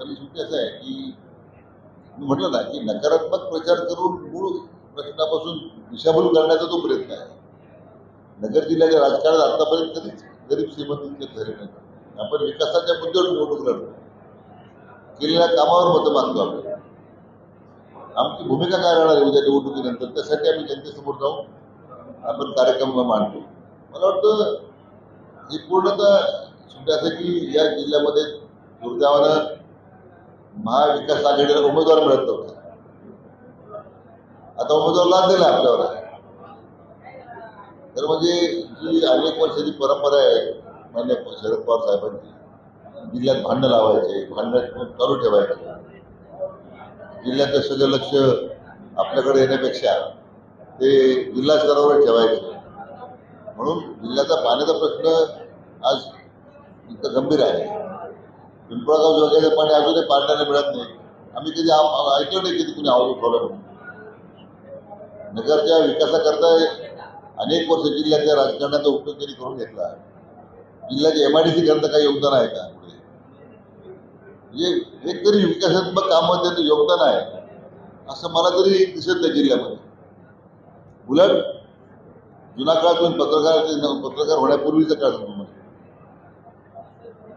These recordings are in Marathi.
कारण शेवटी असं आहे की मी म्हटलं ना की नकारात्मक प्रचार करून मूळ प्रश्नापासून दिशाभूल करण्याचा तो प्रयत्न आहे. नगर जिल्ह्याच्या राजकारणात आतापर्यंत कधीच गरीब श्रीमंतीचे खरे नाही आपण विकासाच्या मुद्द्यावर निवडणूक लढतो. केलेल्या कामावर मतं मानतो आपण. आमची भूमिका काय राहणार आहे उद्या निवडणुकीनंतर? त्यासाठी आम्ही जनतेसमोर जाऊन आपण कार्यक्रम मांडतो. मला वाटतं ही पूर्णतः शेवटी असं की या जिल्ह्यामध्ये दुर्दैवानं महाविकास आघाडीला उमेदवार मिळत नव्हता. आता उमेदवार लाभ दिला आपल्यावर. तर म्हणजे जी अनेक वर्षाची परंपरा आहे मान्य शरद पवार साहेबांची जिल्ह्यात भांडणं लावायचे भांडणं चालू ठेवायचे. जिल्ह्याचं सगळं लक्ष आपल्याकडे येण्यापेक्षा ते जिल्हा स्तरावर ठेवायचे. म्हणून जिल्ह्याचा पाण्याचा प्रश्न आज इतकं गंभीर आहे. पिंपळगाव जोग्याचं पाणी अजूनही पाण्याला मिळत नाही. आम्ही कधी ऐकलं नाही कधी कुणी आवाज उठवला म्हणून. नगरच्या विकासाकरता अनेक वर्ष जिल्ह्याच्या राजकारणाचा उपयोग त्यांनी करून घेतला. जिल्ह्याच्या एमआयडीसी करता काही योगदान आहे का? पुढे म्हणजे एक तरी विकासात्मक कामं त्यांचं योगदान आहे. असं मला तरी दिसत नाही जिल्ह्यामध्ये. उलट जुना काळ तुम्ही पत्रकार पत्रकार होण्यापूर्वीचा काळ सांगतो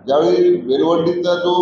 ज्यावेळी बेलवंडीचा जो